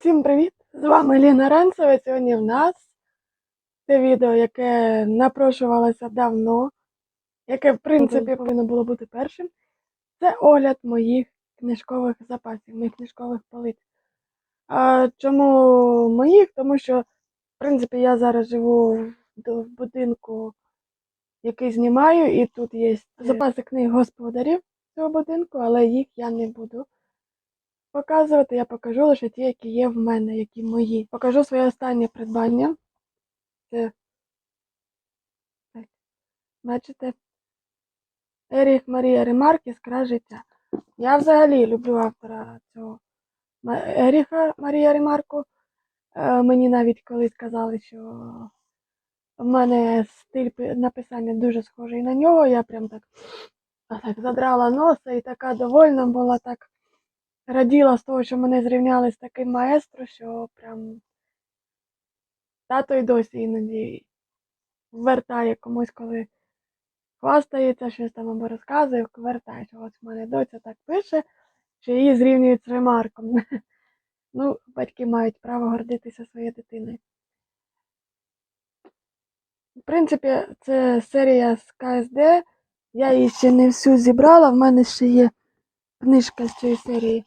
Всім привіт! З вами Ліна Ранцева. Сьогодні в нас це відео, яке напрошувалося давно, яке, в принципі, повинно було бути першим. Це огляд моїх книжкових запасів, моїх книжкових полиць. А чому моїх? Тому що, в принципі, я зараз живу в в будинку, який знімаю, і тут є запаси книг господарів цього будинку, але їх я не буду показувати. Я покажу лише ті, які є в мене, які мої. Покажу своє останнє придбання. Це так. Бачите? Еріх Марія Ремарк «Іскра життя. Я взагалі люблю автора цього Еріха Марія Ремарку. Е, Мені навіть колись казали, що в мене стиль написання дуже схожий на нього. Я прям так, так задрала носа і така довольна була, так раділа з того, що мене зрівняли з таким маестро, що прям тато й досі іноді вертає комусь, коли хвастається, щось там або розказує, вертає, що ось в мене доця так пише, що її зрівнюють з ремарком. Ну, батьки мають право гордитися своєю дитиною. В принципі, це серія з КСД. Я її ще не всю зібрала, в мене ще є книжка з цієї серії.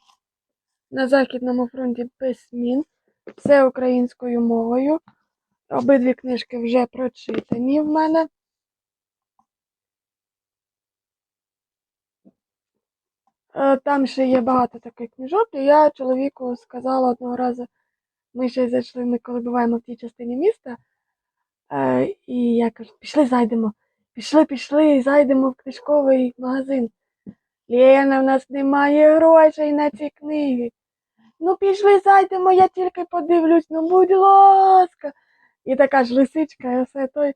На Західному фронті без змін. Все українською мовою. Обидві книжки вже прочитані в мене. Е, Там ще є багато таких книжок, і я чоловіку сказала одного разу, ми ще зайшли, ми коли буваємо в тій частині міста, е, і я кажу, пішли зайдемо. Пішли, пішли, зайдемо в книжковий магазин. Лєна, в нас немає грошей на ці книги. Ну, пішли, зайдемо, я тільки подивлюсь, ну будь ласка. І така ж лисичка, і все той.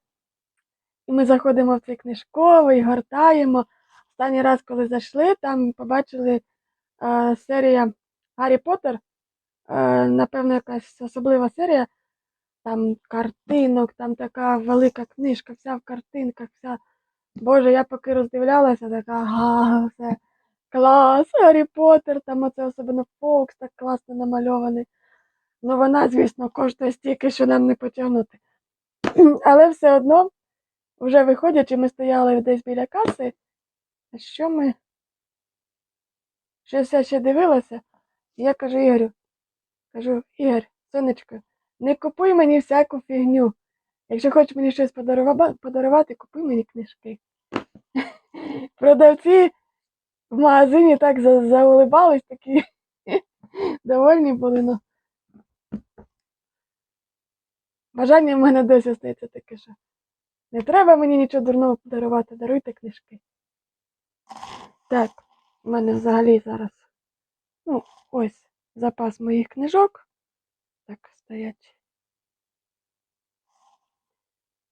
І ми заходимо в цей книжковий, гортаємо. Останній раз, коли зайшли, там побачили е, серія Гаррі Поттер. Е, напевно, якась особлива серія. Там картинок, там така велика книжка, вся в картинках, вся. Боже, я поки роздивлялася, така ага, все клас, Гаррі Поттер, там оце особливо Фокс так класно намальований. Ну вона, звісно, коштує стільки, що нам не потягнути. Але все одно, вже виходячи, ми стояли десь біля каси. А що ми? Щось я ще дивилася. І я кажу Ігорю, кажу, Ігор, сонечко, не купуй мені всяку фігню. Якщо хочеш мені щось подарувати, купуй мені книжки. Продавці в магазині так за- заулибались, такі довольні були. Ну. Бажання в мене досі стається таке, що не треба мені нічого дурного подарувати, даруйте книжки. Так, в мене взагалі зараз, ну, ось запас моїх книжок. Так, стоять.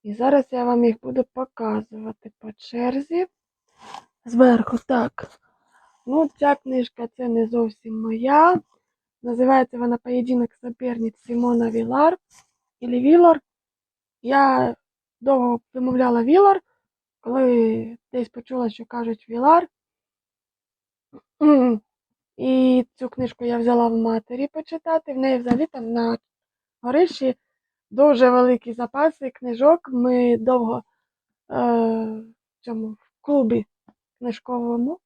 І зараз я вам їх буду показувати по черзі. Зверху, так. Ну, ця книжка це не зовсім моя. Називається вона Поєдинок соперниць Сімона Вілар. Ілі Вілар. Я довго вимовляла Вілар, коли десь почула, що кажуть Вілар. І цю книжку я взяла в матері почитати. В неї взагалі там на горищі дуже великі запаси книжок. Ми довго е, в цьому в клубі книжковому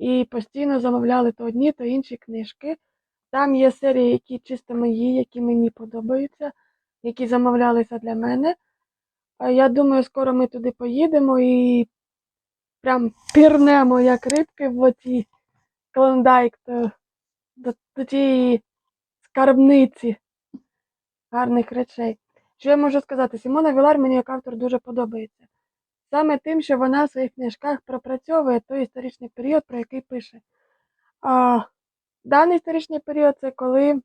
і постійно замовляли то одні, то інші книжки. Там є серії, які чисто мої, які мені подобаються, які замовлялися для мене. Я думаю, скоро ми туди поїдемо і прям пірнемо, як рибки в оці клондайк до, до, до тієї скарбниці гарних речей. Що я можу сказати? Сімона Вілар мені як автор дуже подобається. Саме тим, що вона в своїх книжках пропрацьовує той історичний період, про який пише. А, даний історичний період це коли,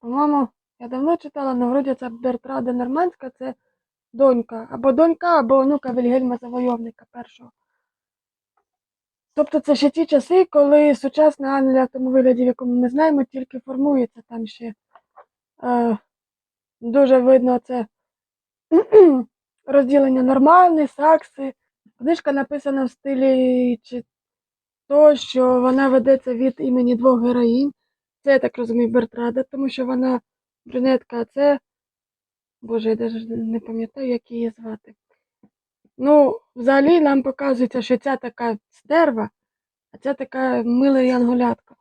по-моєму, я давно читала, але вроді це Бертрада Нормандська, це донька, або донька, або онука Вільгельма Завойовника першого. Тобто це ще ті часи, коли сучасна Англія в тому вигляді, в якому ми знаємо, тільки формується там ще. Е, дуже видно це розділення нормальні, сакси. Книжка написана в стилі чи то, що вона ведеться від імені двох героїнь. Це, я так розумію, Бертрада, тому що вона брюнетка, а це. Боже, я навіть не пам'ятаю, як її звати. Ну, взагалі нам показується, що ця така стерва, а ця така мила янголятка.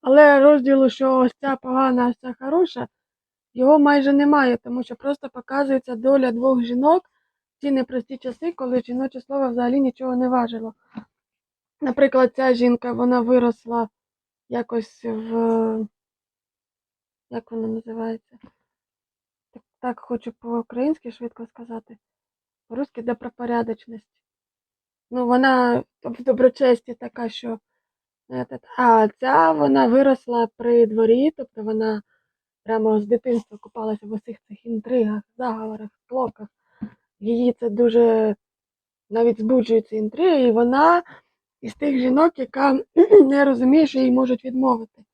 Але розділу, що ось ця погана, а ця хороша, його майже немає, тому що просто показується доля двох жінок в ті непрості часи, коли жіноче слово взагалі нічого не важило. Наприклад, ця жінка вона виросла якось в. Як вона називається? Так, так хочу по-українськи швидко сказати. По-русски добропорядочність. Ну, вона в доброчесті така, що. А ця вона виросла при дворі, тобто вона прямо з дитинства купалася в усіх цих інтригах, заговорах, склоках. Її це дуже навіть збуджує ці інтриги, і вона із тих жінок, яка не розуміє, що їй можуть відмовити.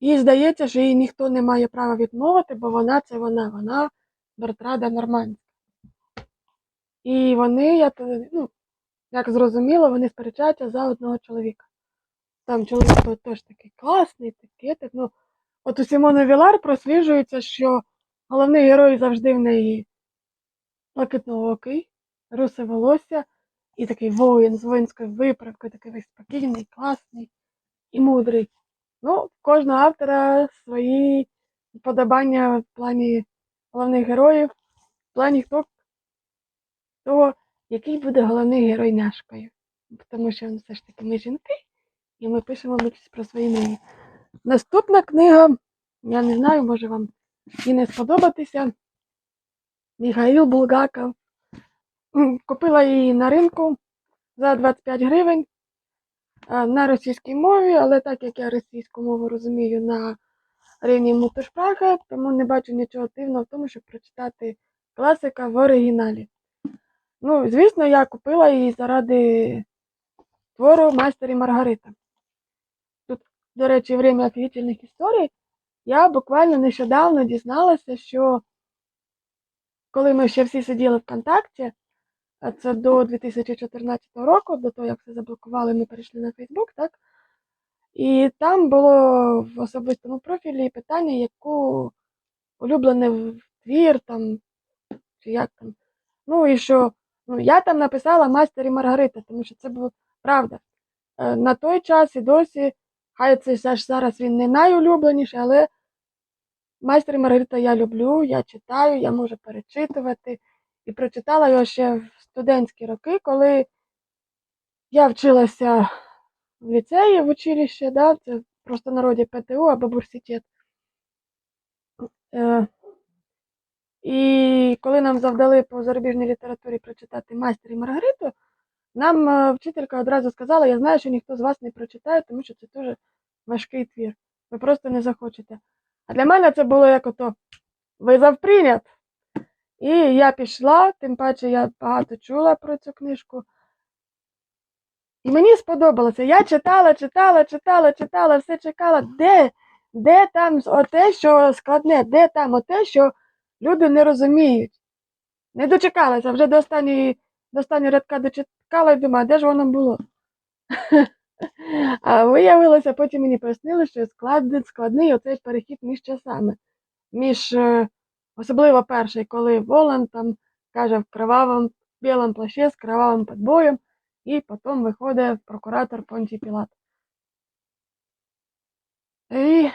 Їй здається, що їй ніхто не має права відмовити, бо вона це вона, вона Бертрада Нормандська. І вони, я ну, як зрозуміло, вони сперечаються за одного чоловіка. Там чоловік теж такий класний, такий. так, Ну, от у Сімони Вілар просліджується, що головний герой завжди в неї блакитноокий, русе волосся і такий воїн з воїнською виправкою, такий весь спокійний, класний і мудрий. Ну, кожного автора свої вподобання в плані головних героїв, в плані хто того, який буде головний герой няшкою. Тому що все ж таки ми жінки, і ми пишемо про свої мрії. Наступна книга, я не знаю, може вам і не сподобатися. Михаїл Булгаков. Купила її на ринку за 25 гривень на російській мові, але так як я російську мову розумію на рівні мутошпраха, тому не бачу нічого дивного в тому, щоб прочитати класика в оригіналі. Ну, звісно, я купила її заради твору Майстер і Маргарита. До речі, время офігітельних історій. Я буквально нещодавно дізналася, що коли ми ще всі сиділи ВКонтакті, а це до 2014 року, до того, як все заблокували, ми перейшли на Фейсбук, так? І там було в особистому профілі питання, яку улюблений твір там, чи як там. Ну і що ну, я там написала Майстер і Маргарита, тому що це було правда. Е, На той час і досі, хай це ж зараз він не найулюбленіший, але Майстер і Маргарита я люблю, я читаю, я можу перечитувати. І прочитала його ще в студентські роки, коли я вчилася в ліцеї, в училище, да, це просто народі ПТУ або бурситет. Е, і коли нам завдали по зарубіжній літературі прочитати майстер і Маргариту, нам е, вчителька одразу сказала, я знаю, що ніхто з вас не прочитає, тому що це дуже важкий твір. Ви просто не захочете. А для мене це було як ото визов прийнят. І я пішла, тим паче я багато чула про цю книжку. І мені сподобалося. Я читала, читала, читала, читала, все чекала, де, де там оте, що складне, де там оте, що люди не розуміють. Не дочекалася, вже до останньої, до рядка дочекала і думаю, де ж воно було? А виявилося, потім мені пояснили, що складний, складний оцей перехід між часами. Між, е, особливо перший, коли Волан там каже в кровавому білому плащі з кровавим подбоєм, і потім виходить прокуратор Понтій Пілат. І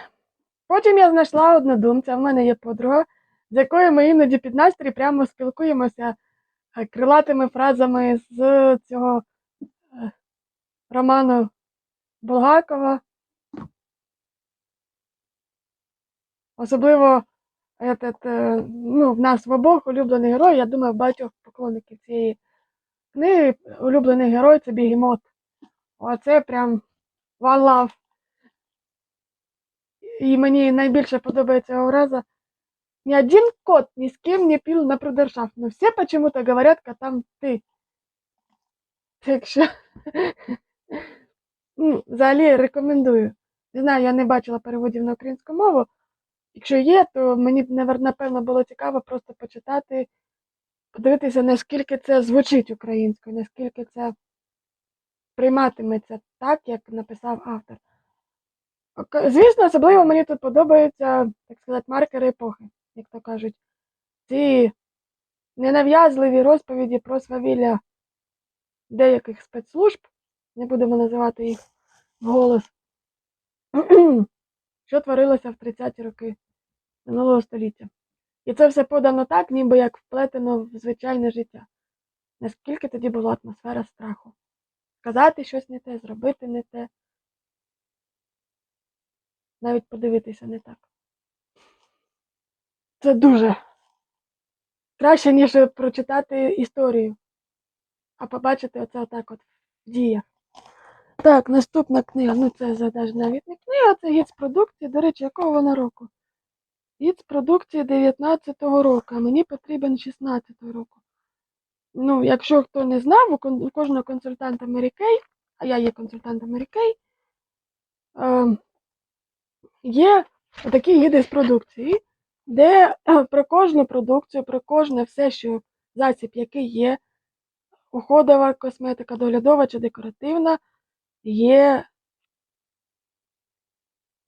потім я знайшла однодумця, в мене є подруга, з якою ми іноді під настрій прямо спілкуємося крилатими фразами з цього е, роману Булгакова. Особливо этот, е, ну, в нас в обох улюблений герой, я думаю, багатьох поклонників цієї книги улюблений герой це Бігемот. Оце прям one love. І мені найбільше подобається його фраза. Ни один кот ни с кем не пил на брудершафт, но все почему-то говорят котам ты. Так що, ну, взагалі рекомендую. Не знаю, я не бачила переводів на українську мову. Якщо є, то мені б, напевно, було цікаво просто почитати, подивитися, наскільки це звучить українською, наскільки це прийматиметься так, як написав автор. Звісно, особливо мені тут подобаються, так сказати, маркери епохи, як то кажуть. Ці ненав'язливі розповіді про свавілля деяких спецслужб, не будемо називати їх вголос, що творилося в 30-ті роки минулого століття. І це все подано так, ніби як вплетено в звичайне життя. Наскільки тоді була атмосфера страху? Сказати щось не те, зробити не те, навіть подивитися не так. Це дуже краще, ніж прочитати історію, а побачити оце отак от в діях. Так, наступна книга. Ну, це задаж навіть не книга, це гід з продукції. До речі, якого вона року? Гід з продукції 19-го року, а мені потрібен 16-го року. Ну, якщо хто не знав, у кожного консультанта Kay, а я є консультантом Mary Kay, е, є такі гіди з продукції, де е, про кожну продукцію, про кожне все, що засіб, який є, уходова косметика, доглядова чи декоративна, є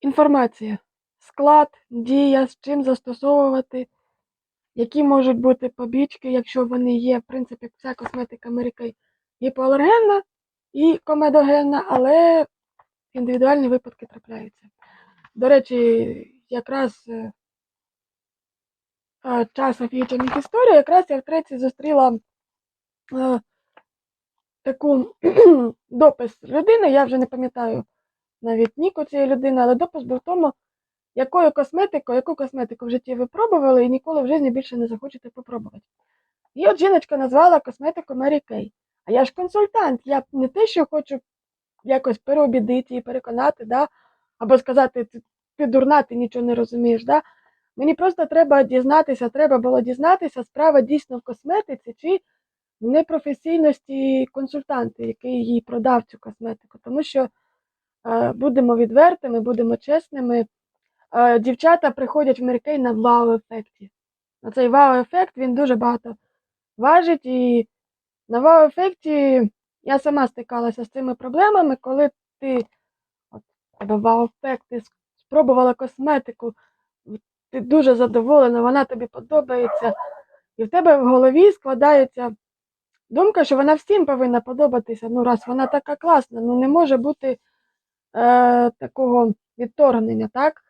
інформація, склад, дія, з чим застосовувати, які можуть бути побічки, якщо вони є, в принципі, вся косметика Америки гіпоалергенна і комедогенна, але індивідуальні випадки трапляються. До речі, якраз е, е, час офігічених історій, якраз я втретє зустріла е, таку допис людини, я вже не пам'ятаю навіть ніку цієї людини, але допис був в тому, якою косметикою, яку косметику в житті ви пробували і ніколи в житті більше не захочете попробувати. І от жіночка назвала косметику Mary Kay. А я ж консультант, я не те, що хочу якось переобідити і переконати, да? або сказати, ти, ти дурна, ти нічого не розумієш. Да? Мені просто треба дізнатися, треба було дізнатися, справа дійсно в косметиці чи в непрофесійності консультанта, який їй продав цю косметику. Тому що е, будемо відвертими, будемо чесними. Е, дівчата приходять в Меркей на вау-ефекті. Оцей вау-ефект він дуже багато важить, і на вау-ефекті я сама стикалася з цими проблемами, коли ти от, вау-ефект, ти спробувала косметику, ти дуже задоволена, вона тобі подобається, і в тебе в голові складається думка, що вона всім повинна подобатися. Ну, раз вона така класна, ну не може бути е, такого відторгнення, так?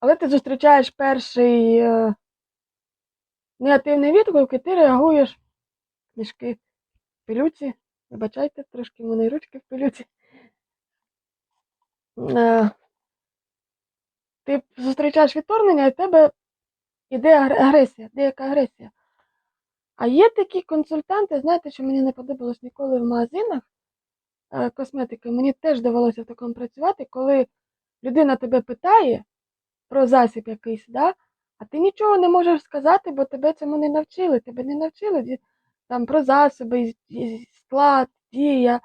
Але ти зустрічаєш перший е, негативний відгук, і ти реагуєш книжки в пилюці. Вибачайте, трошки в мене ручки в пилюці. Е, ти зустрічаєш відторгнення, і в тебе іде агресія, деяка агресія. А є такі консультанти, знаєте, що мені не подобалось ніколи в магазинах е, косметики. Мені теж довелося в такому працювати, коли людина тебе питає про засіб якийсь, да? а ти нічого не можеш сказати, бо тебе цьому не навчили. Тебе не навчили там про засоби, склад, дія,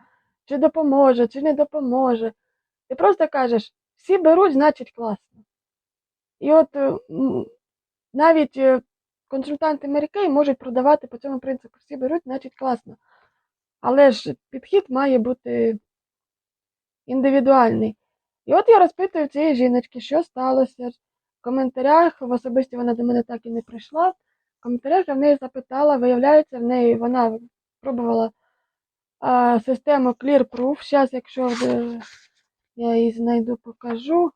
чи допоможе, чи не допоможе. Ти просто кажеш, всі беруть, значить класно. І от е, навіть е, консультанти Мерикей можуть продавати по цьому принципу. Всі беруть, значить класно. Але ж підхід має бути індивідуальний. І от я розпитую цієї жіночки, що сталося. В коментарях, в особисті вона до мене так і не прийшла. В коментарях я в неї запитала, виявляється, в неї вона пробувала а, систему ClearProof. Зараз, якщо я її знайду, покажу,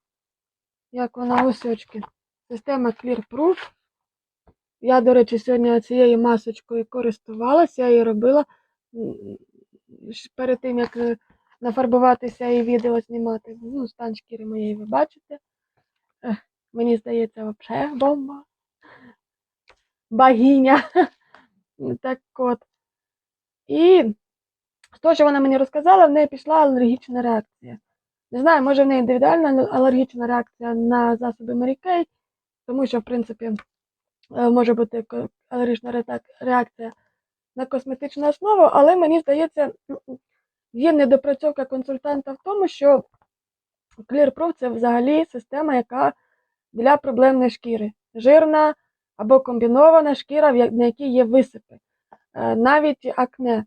як вона ось очки. Система ClearProof. Я, до речі, сьогодні цією масочкою користувалася, я її робила перед тим, як е, нафарбуватися і відео знімати. Ну, стан шкіри моєї ви бачите. Мені здається, взагалі бомба. Богиня. Так от. І з того, що вона мені розказала, в неї пішла алергічна реакція. Не знаю, може в неї індивідуальна алергічна реакція на засоби Mary Kay, тому що, в принципі, е, може бути алергічна реакція на косметичну основу, але мені здається, є недопрацьовка консультанта в тому, що ClearProof це взагалі система, яка для проблемної шкіри. Жирна або комбінована шкіра, на якій є висипи. Е, Навіть акне.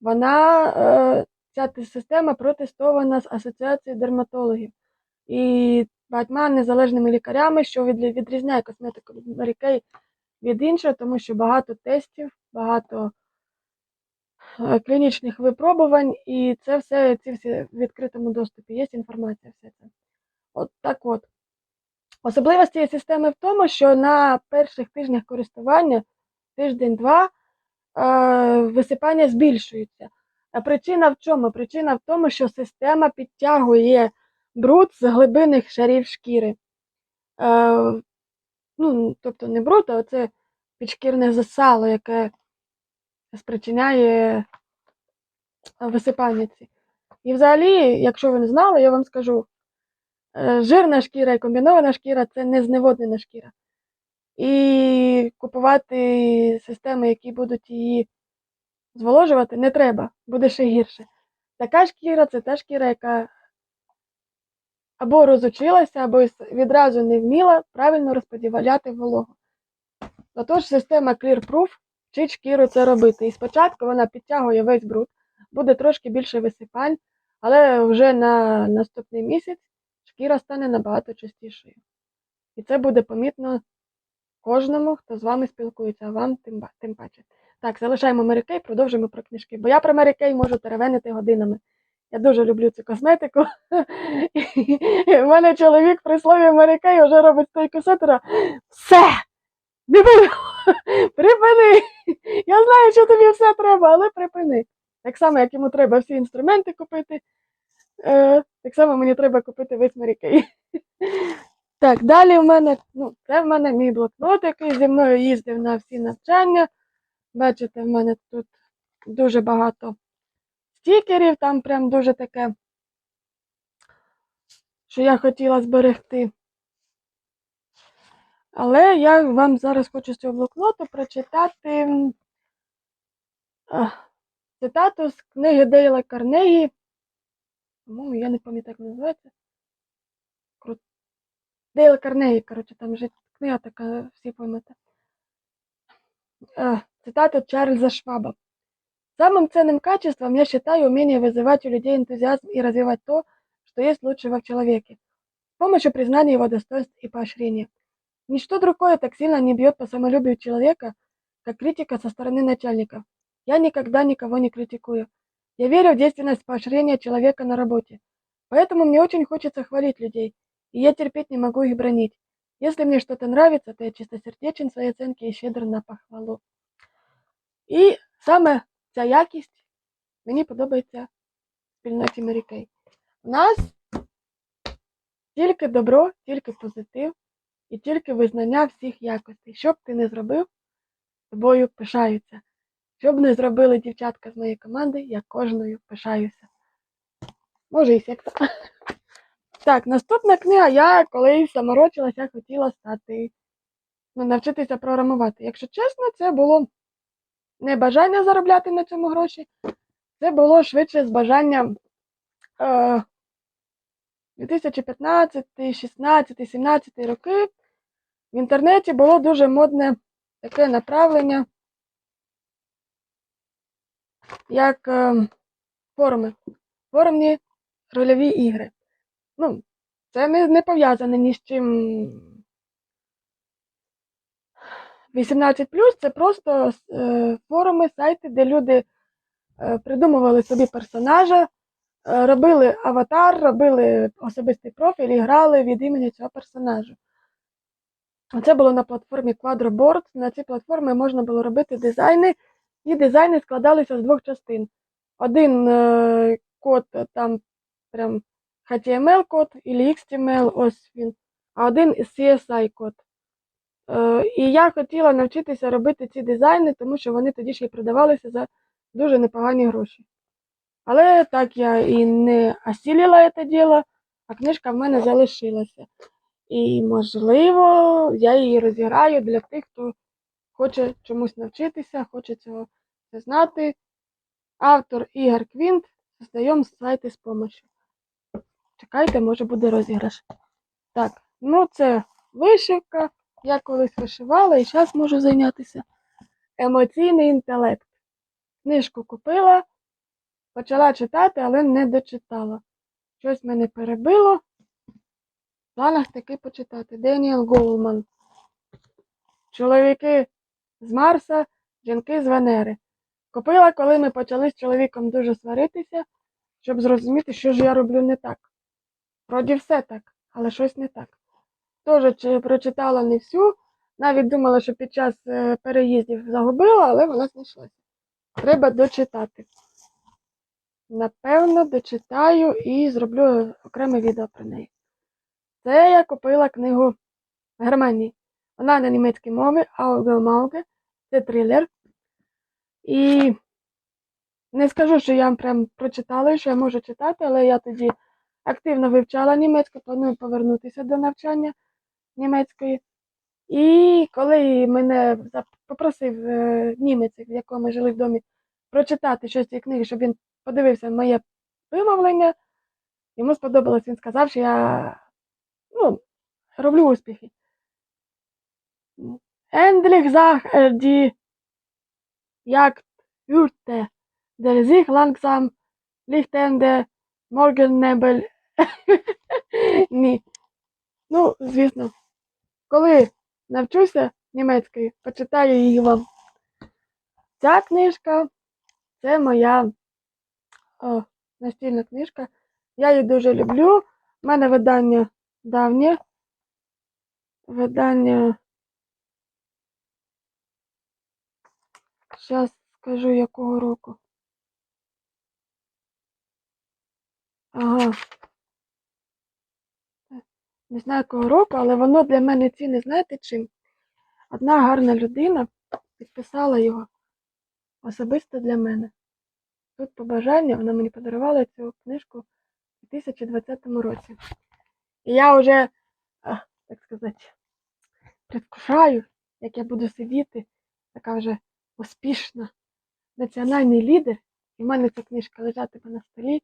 Вона, е, ця система протестована з Асоціацією дерматологів і багатьма незалежними лікарями, що від- відрізняє косметику від Mary від іншого, тому що багато тестів, багато е, клінічних випробувань, і це все, ці всі в відкритому доступі, є інформація, все це. От так от. Особливість цієї системи в тому, що на перших тижнях користування, тиждень-два, е, висипання збільшуються. Причина в чому? Причина в тому, що система підтягує бруд з глибинних шарів шкіри. Е, ну, тобто не бруд, а це підшкірне засало, яке спричиняє висипання ці. І взагалі, якщо ви не знали, я вам скажу, е, жирна шкіра і комбінована шкіра це не зневоднена шкіра. І купувати системи, які будуть її зволожувати, не треба, буде ще гірше. Така шкіра це та шкіра, яка або розучилася, або відразу не вміла правильно розподіляти вологу. Отож, система ClearProof вчить шкіру це робити. І спочатку вона підтягує весь бруд, буде трошки більше висипань, але вже на наступний місяць шкіра стане набагато чистішою. І це буде помітно кожному, хто з вами спілкується, а вам тим, паче. Так, залишаємо Mary Kay, продовжуємо про книжки. Бо я про Kay можу теревенити годинами. Я дуже люблю цю косметику. В мене чоловік при слові Kay вже робить стойку сетера. Все! Не буду! Припини! Я знаю, що тобі все треба, але припини. Так само, як йому треба всі інструменти купити. Е, так само мені треба купити весь Kay. Так, далі в мене, ну, це в мене мій блокнот, який зі мною їздив на всі навчання. Бачите, в мене тут дуже багато стікерів, там прям дуже таке, що я хотіла зберегти. Але я вам зараз хочу з цього блокноту прочитати цитату з книги Дейла Карнегі. По-моєму, я не пам'ятаю, як називається. Кру- Дейл Карнегі, коротше, там вже книга така, всі поймете. Цитата Чарльза Шваба. Самым ценным качеством я считаю умение вызывать у людей энтузиазм и развивать то, что есть лучшего в человеке, с помощью признания его достоинств и поощрения. Ничто другое так сильно не бьет по самолюбию человека, как критика со стороны начальников. Я никогда никого не критикую. Я верю в действенность поощрения человека на работе. Поэтому мне очень хочется хвалить людей, и я терпеть не могу их бронить. Если мне что-то нравится, то я чистосердечен в своей оценке и щедр на похвалу. І саме ця якість мені подобається в спільноті Mary У нас тільки добро, тільки позитив і тільки визнання всіх якостей. Що б ти не зробив, тобою пишаються. Що б не зробили дівчатка з моєї команди, я кожною пишаюся. Може і секта. Так, наступна книга. Я колись заморочилася, хотіла стати, ну, навчитися програмувати. Якщо чесно, це було не бажання заробляти на цьому гроші, це було швидше з бажанням е, 2015, 16, 17 роки в інтернеті було дуже модне таке направлення, як е, форуми, форумні рольові ігри. Ну, це не, не пов'язане ні з чим 18 це просто е, форуми, сайти, де люди е, придумували собі персонажа, е, робили аватар, робили особистий профіль і грали від імені цього персонажа. Це було на платформі Quadroboard. На цій платформі можна було робити дизайни, і дизайни складалися з двох частин. Один код там прям HTML код або XML, ось він, а один CSI код. Е, І я хотіла навчитися робити ці дизайни, тому що вони тоді ще й продавалися за дуже непогані гроші. Але так я і не осілила це діло, а книжка в мене залишилася. І, можливо, я її розіграю для тих, хто хоче чомусь навчитися, хоче цього знати. Автор Ігор Квінт создаємо сайти з помощью. Чекайте, може буде розіграш. Так, ну це вишивка. Я колись вишивала і зараз можу зайнятися. Емоційний інтелект. Книжку купила, почала читати, але не дочитала. Щось мене перебило. В планах таки почитати. Деніел Голман. Чоловіки з Марса, жінки з Венери. Купила, коли ми почали з чоловіком дуже сваритися, щоб зрозуміти, що ж я роблю не так. Вроді все так, але щось не так. Теж прочитала не всю, навіть думала, що під час е, переїздів загубила, але вона знайшлася. Треба дочитати. Напевно, дочитаю і зроблю окреме відео про неї. Це я купила книгу в Германії. Вона на німецькій мові Auge Це трилер. І не скажу, що я прям прочитала, що я можу читати, але я тоді активно вивчала німецьку, планую повернутися до навчання німецької. І коли мене попросив е, німець, в якому ми жили в домі, прочитати щось цієї книги, щоб він подивився моє вимовлення, йому сподобалось, він сказав, що я ну, роблю успіхи. Endlich sah er die Jagd hörte, der sich. Ні. Ну, звісно, коли навчуся німецької, почитаю її вам. Ця книжка це моя о, настільна книжка. Я її дуже люблю. У мене видання давнє. Видання. Зараз скажу якого року. Ага. Не знаю якого року, але воно для мене цінне, знаєте чим? Одна гарна людина підписала його особисто для мене. Тут побажання, вона мені подарувала цю книжку у 2020 році. І я вже, так сказати, предвкушаю, як я буду сидіти, така вже успішна національний лідер, і в мене ця книжка лежатиме на столі.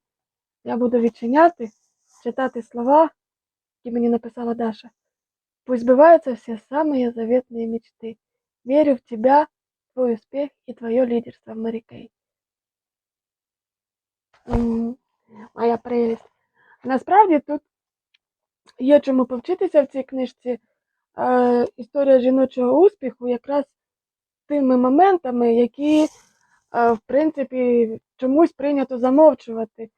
Я буду відчиняти, читати слова, які мені написала Даша. Пусть сбываются все самые заветные мечты. Верю в тебя, твой успех и твое лидерство, Мэри Кей. М, Моя прелість. Насправді тут є чому повчитися в цій книжці. Е, історія жіночого успіху якраз тими моментами, які, е, в принципі, чомусь прийнято замовчувати.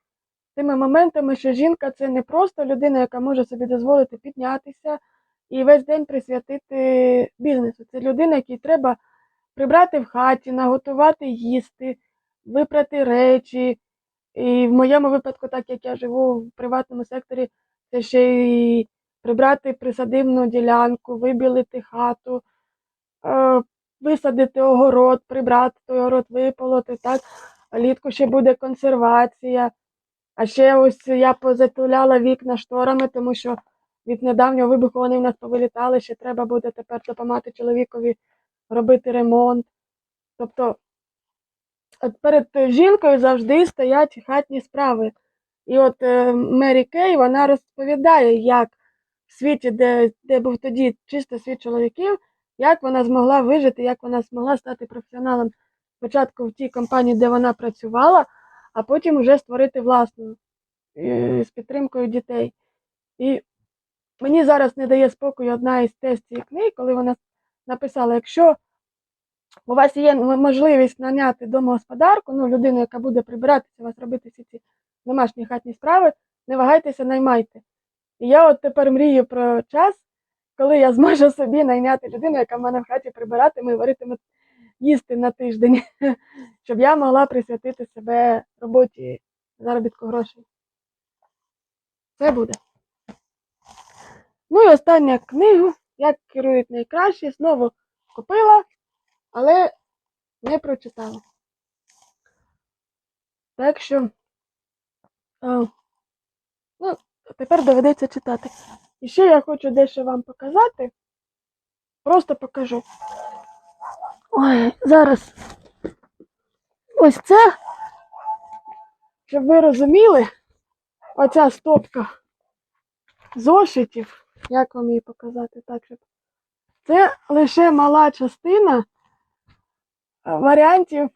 Тими моментами, що жінка це не просто людина, яка може собі дозволити піднятися і весь день присвятити бізнесу. Це людина, якій треба прибрати в хаті, наготувати їсти, випрати речі. І в моєму випадку, так як я живу в приватному секторі, це ще й прибрати присадибну ділянку, вибілити хату, е, висадити огород, прибрати той огород, виполоти. Так. Влітку ще буде консервація. А ще ось я позатуляла вікна шторами, тому що від недавнього вибуху вони в нас повилітали, ще треба буде тепер допомагати чоловікові робити ремонт. Тобто перед жінкою завжди стоять хатні справи. І от е, Мері Кей вона розповідає, як в світі, де, де був тоді чисто світ чоловіків, як вона змогла вижити, як вона змогла стати професіоналом спочатку в тій компанії, де вона працювала, а потім вже створити власну е, з підтримкою дітей. І мені зараз не дає спокою одна із тест цієї книги, коли вона написала, якщо у вас є можливість наняти домогосподарку, ну, людину, яка буде прибиратися, у вас робити всі ці домашні хатні справи, не вагайтеся, наймайте. І я от тепер мрію про час, коли я зможу собі найняти людину, яка в мене в хаті прибиратиме і варитиме їсти на тиждень, щоб я могла присвятити себе роботі заробітку грошей. Це буде. Ну і остання книгу, як керують найкраще, знову купила, але не прочитала. Так що, а, ну, тепер доведеться читати. І ще я хочу дещо вам показати. Просто покажу. Ой, зараз ось це, щоб ви розуміли, оця стопка зошитів, як вам її показати так, щоб це лише мала частина е, варіантів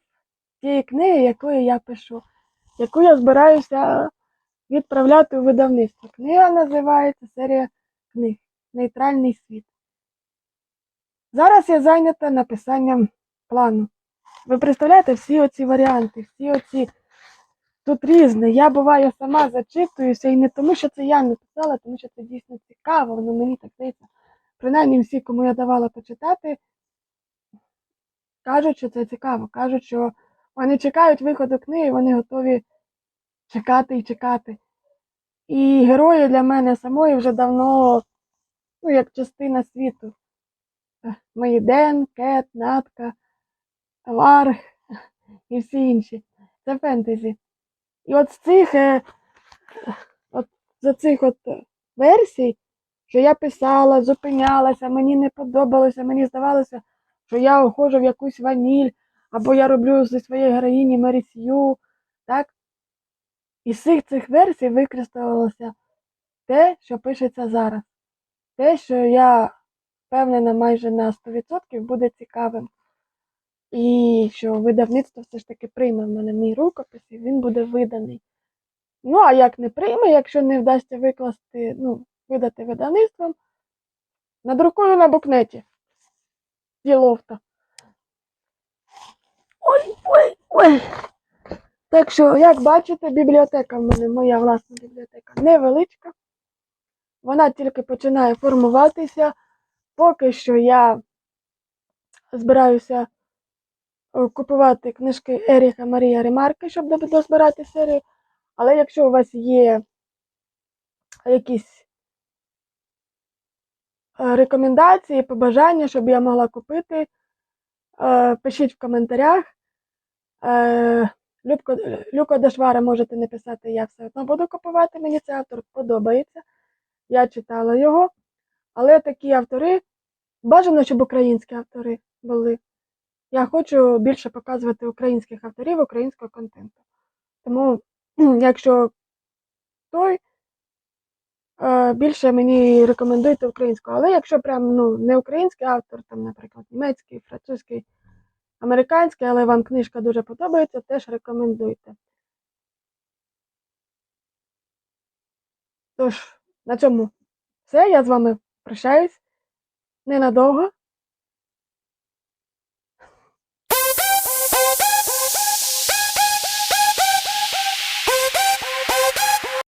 тієї книги, якої я пишу. яку я збираюся відправляти у видавництво. Книга називається серія книг Нейтральний світ. Зараз я зайнята написанням плану. Ви представляєте всі оці варіанти, всі оці. Тут різне. Я буваю сама зачитуюся, і не тому, що це я написала, тому що це дійсно цікаво, воно мені так здається. Принаймні всі, кому я давала почитати, кажуть, що це цікаво. Кажуть, що вони чекають виходу книги, вони готові чекати і чекати. І герої для мене самої вже давно, ну, як частина світу. Е, Мої Ден, Кет, Натка, Варг і всі інші. Це фентезі. І от з цих, е, от за цих от версій, що я писала, зупинялася, мені не подобалося, мені здавалося, що я уходжу в якусь ваніль, або я роблю зі своєї героїні Мері Сью, так? Із всіх цих версій використовувалося те, що пишеться зараз. Те, що я впевнена майже на 100% буде цікавим. І що видавництво все ж таки прийме в мене мій рукопис, і він буде виданий. Ну, а як не прийме, якщо не вдасться викласти, ну, видати видавництвом, надрукую на букнеті. Діловта. Ой, ой, ой. Так що, як бачите, бібліотека в мене, моя власна бібліотека, невеличка. Вона тільки починає формуватися. Поки що я збираюся е, купувати книжки Еріха Марія Ремарки, щоб дозбирати серію. Але якщо у вас є якісь е, рекомендації, побажання, щоб я могла купити, е, пишіть в коментарях. Любко, Люко Дашвара можете написати, я все одно буду купувати. Мені цей автор подобається. Я читала його. Але такі автори, бажано, щоб українські автори були. Я хочу більше показувати українських авторів, українського контенту. Тому, якщо той, е, більше мені рекомендуйте українську. Але якщо прям ну, не український автор, там, наприклад, німецький, французький, американський, але вам книжка дуже подобається, теж рекомендуйте. Тож, на цьому все. Я з вами прощаюсь Nenadorra